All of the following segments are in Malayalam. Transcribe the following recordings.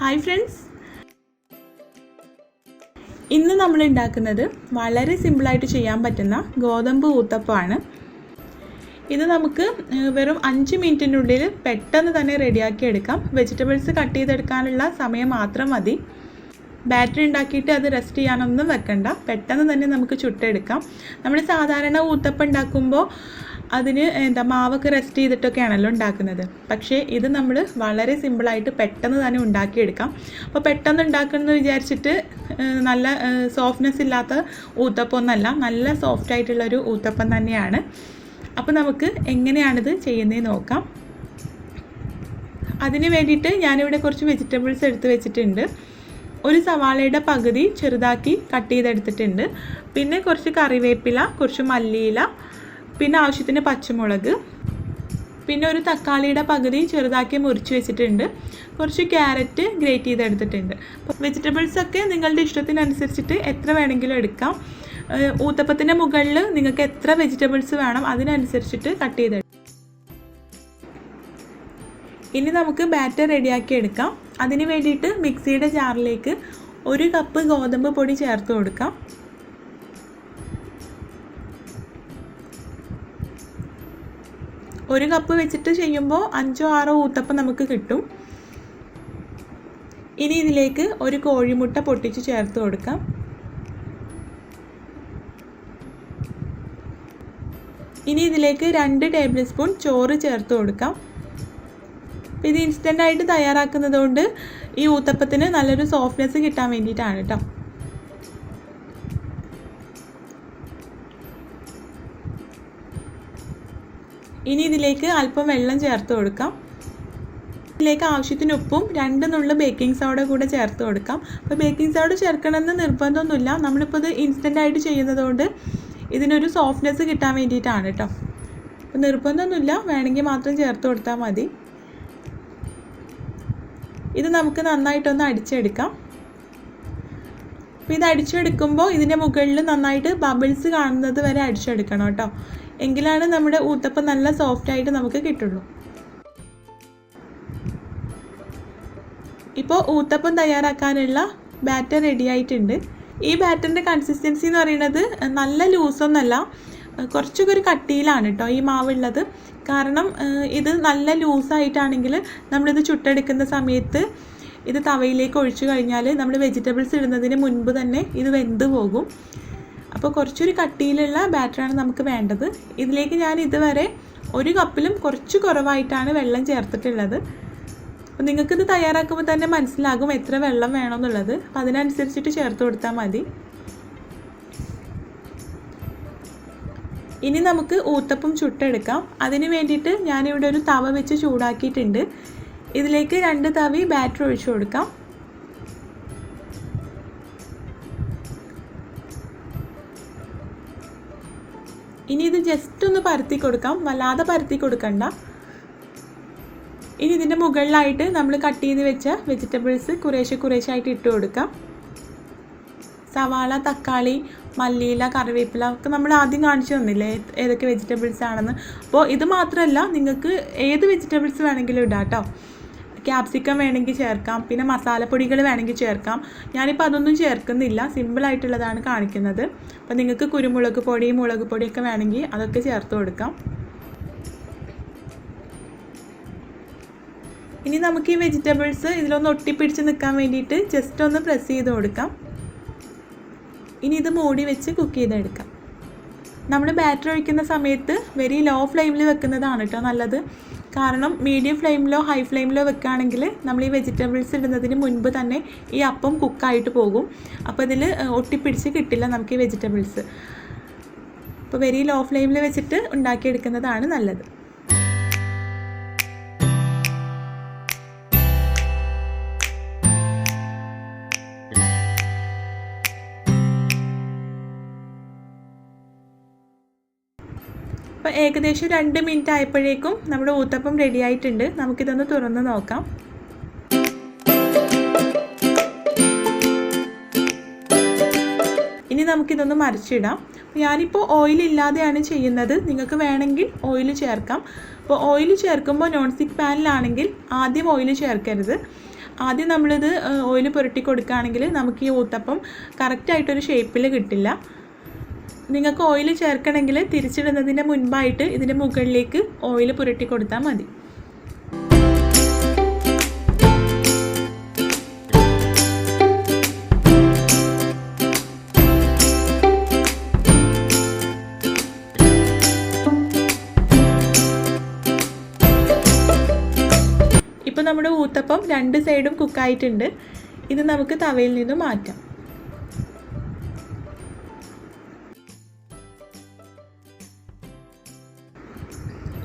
ഹായ് ഫ്രണ്ട്സ് ഇന്ന് നമ്മൾ ഉണ്ടാക്കുന്നത് വളരെ സിമ്പിളായിട്ട് ചെയ്യാൻ പറ്റുന്ന ഗോതമ്പ് ഊത്തപ്പമാണ്. ഇത് നമുക്ക് വെറും അഞ്ച് മിനിറ്റിനുള്ളിൽ പെട്ടെന്ന് തന്നെ റെഡിയാക്കി എടുക്കാം. വെജിറ്റബിൾസ് കട്ട് ചെയ്തെടുക്കാനുള്ള സമയം മാത്രം മതി. ബാറ്ററി ഉണ്ടാക്കിയിട്ട് അത് റെസ്റ്റ് ചെയ്യാനൊന്നും വെക്കണ്ട. പെട്ടെന്ന് തന്നെ നമുക്ക് ചുട്ടെടുക്കാം. നമ്മൾ സാധാരണ ഊത്തപ്പം ഉണ്ടാക്കുമ്പോൾ അതിന് എന്താ മാവൊക്കെ റെസ്റ്റ് ചെയ്തിട്ടൊക്കെയാണല്ലോ ഉണ്ടാക്കുന്നത്. പക്ഷേ ഇത് നമ്മൾ വളരെ സിമ്പിളായിട്ട് പെട്ടെന്ന് തന്നെ ഉണ്ടാക്കിയെടുക്കാം. അപ്പോൾ പെട്ടെന്ന് ഉണ്ടാക്കണമെന്ന് വിചാരിച്ചിട്ട് നല്ല സോഫ്റ്റ്നെസ് ഇല്ലാത്ത ഊത്തപ്പമൊന്നല്ല നല്ല സോഫ്റ്റ് ആയിട്ടുള്ളൊരു ഊത്തപ്പം തന്നെയാണ്. അപ്പോൾ നമുക്ക് എങ്ങനെയാണിത് ചെയ്യുന്നത് നോക്കാം. അതിന് വേണ്ടിയിട്ട് ഞാനിവിടെ കുറച്ച് വെജിറ്റബിൾസ് എടുത്ത് വെച്ചിട്ടുണ്ട്. ഒരു സവാളയുടെ പകുതി ചെറുതാക്കി കട്ട് ചെയ്തെടുത്തിട്ടുണ്ട്. പിന്നെ കുറച്ച് കറിവേപ്പില കുറച്ച് മല്ലിയില പിന്നെ ആവശ്യത്തിന് പച്ചമുളക്. പിന്നെ ഒരു തക്കാളിയുടെ പകുതി ചെറുതാക്കി മുറിച്ച് വെച്ചിട്ടുണ്ട്. കുറച്ച് ക്യാരറ്റ് ഗ്രേറ്റ് ചെയ്തെടുത്തിട്ടുണ്ട്. വെജിറ്റബിൾസൊക്കെ നിങ്ങളുടെ ഇഷ്ടത്തിനനുസരിച്ചിട്ട് എത്ര വേണമെങ്കിലും എടുക്കാം. ഊത്തപ്പത്തിന്റെ മുകളിൽ നിങ്ങൾക്ക് എത്ര വെജിറ്റബിൾസ് വേണം അതിനനുസരിച്ചിട്ട് കട്ട് ചെയ്തെടുക്കാം ഇനി നമുക്ക് ബാറ്റർ റെഡിയാക്കി എടുക്കാം. അതിന് വേണ്ടിയിട്ട് മിക്സിയുടെ ജാറിലേക്ക് ഒരു കപ്പ് ഗോതമ്പ് പൊടി ചേർത്ത് കൊടുക്കാം. ഒരു കപ്പ് വെച്ചിട്ട് ചെയ്യുമ്പോൾ അഞ്ചോ ആറോ ഊത്തപ്പം നമുക്ക് കിട്ടും. ഇനി ഇതിലേക്ക് ഒരു കോഴിമുട്ട പൊട്ടിച്ച് ചേർത്ത് കൊടുക്കാം. ഇനി ഇതിലേക്ക് രണ്ട് ടേബിൾ സ്പൂൺ ചോറ് ചേർത്ത് കൊടുക്കാം. ഇത് ഇൻസ്റ്റന്റ് ആയിട്ട് തയ്യാറാക്കുന്നത് കൊണ്ട് ഈ ഊത്തപ്പത്തിന് നല്ലൊരു സോഫ്റ്റ്നെസ് കിട്ടാൻ വേണ്ടിയിട്ടാണ് കേട്ടോ ഇനി ഇതിലേക്ക് അല്പം വെള്ളം ചേർത്ത് കൊടുക്കാം. ഇതിലേക്ക് ആവശ്യത്തിന് ഉപ്പും രണ്ട് നുള്ളു ബേക്കിംഗ് സോഡ കൂടെ ചേർത്ത് കൊടുക്കാം. അപ്പോൾ ബേക്കിംഗ് സോഡ ചേർക്കണമെന്ന് നിർബന്ധമൊന്നുമില്ല. നമ്മളിപ്പോൾ ഇത് ഇൻസ്റ്റന്റ് ആയിട്ട് ചെയ്യുന്നതുകൊണ്ട് ഇതിനൊരു സോഫ്റ്റ്നെസ് കിട്ടാൻ വേണ്ടിയിട്ടാണ് കേട്ടോ. അപ്പോൾ നിർബന്ധമൊന്നുമില്ല. വേണമെങ്കിൽ മാത്രം ചേർത്ത് കൊടുത്താൽ മതി. ഇത് നമുക്ക് നന്നായിട്ടൊന്ന് അടിച്ചെടുക്കാം. അപ്പോൾ ഇത് അടിച്ചെടുക്കുമ്പോൾ ഇതിന്റെ മുകളിൽ നന്നായിട്ട് ബബിൾസ് കാണുന്നത് വരെ അടിച്ചെടുക്കണം കേട്ടോ. എങ്കിലാണ് നമ്മുടെ ഊത്തപ്പം നല്ല സോഫ്റ്റ് ആയിട്ട് നമുക്ക് കിട്ടുള്ളൂ. ഇപ്പോൾ ഊത്തപ്പം തയ്യാറാക്കാനുള്ള ബാറ്റർ റെഡിയായിട്ടുണ്ട് ഈ ബാറ്ററിന്റെ കൺസിസ്റ്റൻസി എന്ന് പറയുന്നത് നല്ല ലൂസൊന്നല്ല കുറച്ചൊക്കെ ഒരു കട്ടിയിലാണ് കേട്ടോ ഈ മാവുള്ളത്. കാരണം ഇത് നല്ല ലൂസായിട്ടാണെങ്കിൽ നമ്മളിത് ചുട്ടെടുക്കുന്ന സമയത്ത് ഇത് തവയിലേക്ക് ഒഴിച്ചു കഴിഞ്ഞാൽ നമ്മൾ വെജിറ്റബിൾസ് ഇടുന്നതിന് മുൻപ് തന്നെ ഇത് വെന്ത് പോകും. അപ്പോൾ കുറച്ചൊരു കട്ടിയിലുള്ള ബാറ്ററാണ് നമുക്ക് വേണ്ടത്. ഇതിലേക്ക് ഞാൻ ഇതുവരെ ഒരു കപ്പിലും കുറച്ച് കുറവായിട്ടാണ് വെള്ളം ചേർത്തിട്ടുള്ളത്. അപ്പോൾ നിങ്ങൾക്കിത് തയ്യാറാക്കുമ്പോൾ തന്നെ മനസ്സിലാകും എത്ര വെള്ളം വേണമെന്നുള്ളത്. അപ്പോൾ അതിനനുസരിച്ചിട്ട് ചേർത്ത് കൊടുത്താൽ മതി. ഇനി നമുക്ക് ഊത്തപ്പം ചുട്ടെടുക്കാം. അതിന് വേണ്ടിയിട്ട് ഞാനിവിടെ ഒരു തവ വെച്ച് ചൂടാക്കിയിട്ടുണ്ട്. ഇതിലേക്ക് രണ്ട് തവി ബാറ്റർ ഒഴിച്ചു കൊടുക്കാം. ഇനി ഇത് ജസ്റ്റ് ഒന്ന് പരത്തി കൊടുക്കാം. വല്ലാതെ പരത്തി കൊടുക്കണ്ട. ഇനി ഇതിന്റെ മുകളിലായിട്ട് നമ്മൾ കട്ട് ചെയ്ത് വെച്ച വെജിറ്റബിൾസ് കുറേശ്ശെ കുറേശ്ശെ ആയിട്ട് ഇട്ട് കൊടുക്കാം. സവാള തക്കാളി മല്ലിയില കറിവേപ്പില ഒക്കെ നമ്മൾ ആദ്യം കാണിച്ചു തന്നില്ലേ? ഏതൊക്കെ വെജിറ്റബിൾസ് ആണെന്ന്. അപ്പോൾ ഇത് മാത്രമല്ല നിങ്ങൾക്ക് ഏത് വെജിറ്റബിൾസ് വേണമെങ്കിലും ഇടാം കേട്ടോ ക്യാപ്സിക്കം വേണമെങ്കിൽ ചേർക്കാം പിന്നെ മസാലപ്പൊടികൾ വേണമെങ്കിൽ ചേർക്കാം. ഞാനിപ്പോൾ അതൊന്നും ചേർക്കുന്നില്ല സിമ്പിളായിട്ടുള്ളതാണ് കാണിക്കുന്നത്. അപ്പോൾ നിങ്ങൾക്ക് കുരുമുളക് പൊടി മുളക് പൊടിയൊക്കെ വേണമെങ്കിൽ അതൊക്കെ ചേർത്ത് കൊടുക്കാം. ഇനി നമുക്ക് ഈ വെജിറ്റബിൾസ് ഇതിലൊന്ന് ഒട്ടിപ്പിടിച്ച് നിൽക്കാൻ വേണ്ടിയിട്ട് ജസ്റ്റ് ഒന്ന് പ്രസ് ചെയ്ത് കൊടുക്കാം. ഇനി ഇത് മൂടി വെച്ച് കുക്ക് ചെയ്തെടുക്കാം. നമ്മൾ ബാറ്റർ ഒഴിക്കുന്ന സമയത്ത് വെരി ലോ ഫ്ലെയിമിൽ വെക്കുന്നതാണ് കേട്ടോ നല്ലത്. കാരണം മീഡിയം ഫ്ലെയിമിലോ ഹൈ ഫ്ലെയിമിലോ വെക്കുകയാണെങ്കിൽ നമ്മൾ ഈ വെജിറ്റബിൾസ് ഇടുന്നതിന് മുൻപ് തന്നെ ഈ അപ്പം കുക്കായിട്ട് പോകും. അപ്പോൾ ഇതിൽ ഒട്ടിപ്പിടിച്ച് കിട്ടില്ല നമുക്ക് ഈ വെജിറ്റബിൾസ് അപ്പോൾ വെരി ലോ ഫ്ലെയിമിൽ വെച്ചിട്ട് ഉണ്ടാക്കിയെടുക്കുന്നതാണ് നല്ലത്. അപ്പോൾ ഏകദേശം രണ്ട് മിനിറ്റ് ആയപ്പോഴേക്കും നമ്മുടെ ഊത്തപ്പം റെഡി ആയിട്ടുണ്ട്. നമുക്കിതൊന്ന് തുറന്ന് നോക്കാം. ഇനി നമുക്കിതൊന്ന് മറിച്ചിടാം. ഞാനിപ്പോൾ ഓയിൽ ഇല്ലാതെയാണ് ചെയ്യുന്നത്. നിങ്ങൾക്ക് വേണമെങ്കിൽ ഓയിൽ ചേർക്കാം. അപ്പോൾ ഓയിൽ ചേർക്കുമ്പോൾ നോൺ സ്റ്റിക്ക് പാനിലാണെങ്കിൽ ആദ്യം ഓയിൽ ചേർക്കരുത്. ആദ്യം നമ്മളിത് ഓയിൽ പുരട്ടി കൊടുക്കുകയാണെങ്കിൽ നമുക്ക് ഈ ഊത്തപ്പം കറക്റ്റായിട്ടൊരു ഷേപ്പിൽ കിട്ടില്ല. നിങ്ങൾക്ക് ഓയിൽ ചേർക്കണമെങ്കിൽ തിരിച്ചിടുന്നതിന് മുൻപായിട്ട് ഇതിന്റെ മുകളിലേക്ക് ഓയിൽ പുരട്ടി കൊടുത്താൽ മതി. ഇപ്പോൾ നമ്മുടെ ഊത്തപ്പം രണ്ട് സൈഡും കുക്കായിട്ടുണ്ട് ഇത് നമുക്ക് തവയിൽ നിന്ന് മാറ്റാം.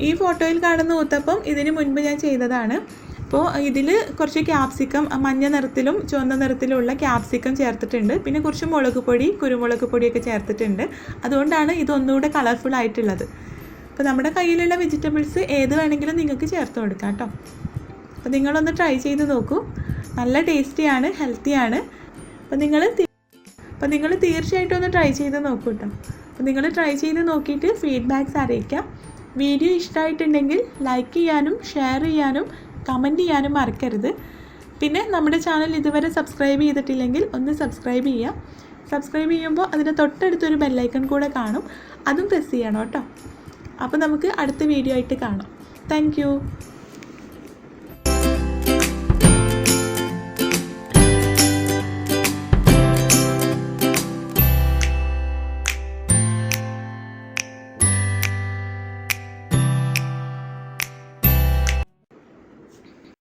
ഈ ഫോട്ടോയിൽ കാണുന്ന ഊത്തപ്പം ഇതിന് മുൻപ് ഞാൻ ചെയ്തതാണ്. അപ്പോൾ ഇതിൽ കുറച്ച് ക്യാപ്സിക്കം മഞ്ഞ നിറത്തിലും ചുവന്ന നിറത്തിലുള്ള ക്യാപ്സിക്കം ചേർത്തിട്ടുണ്ട്. പിന്നെ കുറച്ച് മുളക് പൊടി കുരുമുളക് പൊടിയൊക്കെ ചേർത്തിട്ടുണ്ട്. അതുകൊണ്ടാണ് ഇതൊന്നുകൂടെ കളർഫുൾ ആയിട്ടുള്ളത്. അപ്പോൾ നമ്മുടെ കയ്യിലുള്ള വെജിറ്റബിൾസ് ഏത് വേണമെങ്കിലും നിങ്ങൾക്ക് ചേർത്ത് കൊടുക്കാം കേട്ടോ. അപ്പോൾ നിങ്ങളൊന്ന് ട്രൈ ചെയ്ത് നോക്കൂ. നല്ല ടേസ്റ്റിയാണ് ഹെൽത്തിയാണ് അപ്പോൾ നിങ്ങൾ അപ്പോൾ നിങ്ങൾ തീർച്ചയായിട്ടും ഒന്ന് ട്രൈ ചെയ്ത് നോക്കൂ കേട്ടോ. അപ്പോൾ നിങ്ങൾ ട്രൈ ചെയ്ത് നോക്കിയിട്ട് ഫീഡ്ബാക്ക്സ് അറിയിക്കാം. വീഡിയോ ഇഷ്ടമായിട്ടുണ്ടെങ്കിൽ ലൈക്ക് ചെയ്യാനും ഷെയർ ചെയ്യാനും കമന്റ് ചെയ്യാനും മറക്കരുത്. പിന്നെ നമ്മുടെ ചാനൽ ഇതുവരെ സബ്സ്ക്രൈബ് ചെയ്തിട്ടില്ലെങ്കിൽ ഒന്ന് സബ്സ്ക്രൈബ് ചെയ്യാം സബ്സ്ക്രൈബ് ചെയ്യുമ്പോൾ അതിന്റെ തൊട്ടടുത്തൊരു ബെല്ലൈക്കൺ കൂടെ കാണും. അതും പ്രസ് ചെയ്യണം കേട്ടോ. അപ്പോൾ നമുക്ക് അടുത്ത വീഡിയോ ആയിട്ട് കാണാം. താങ്ക്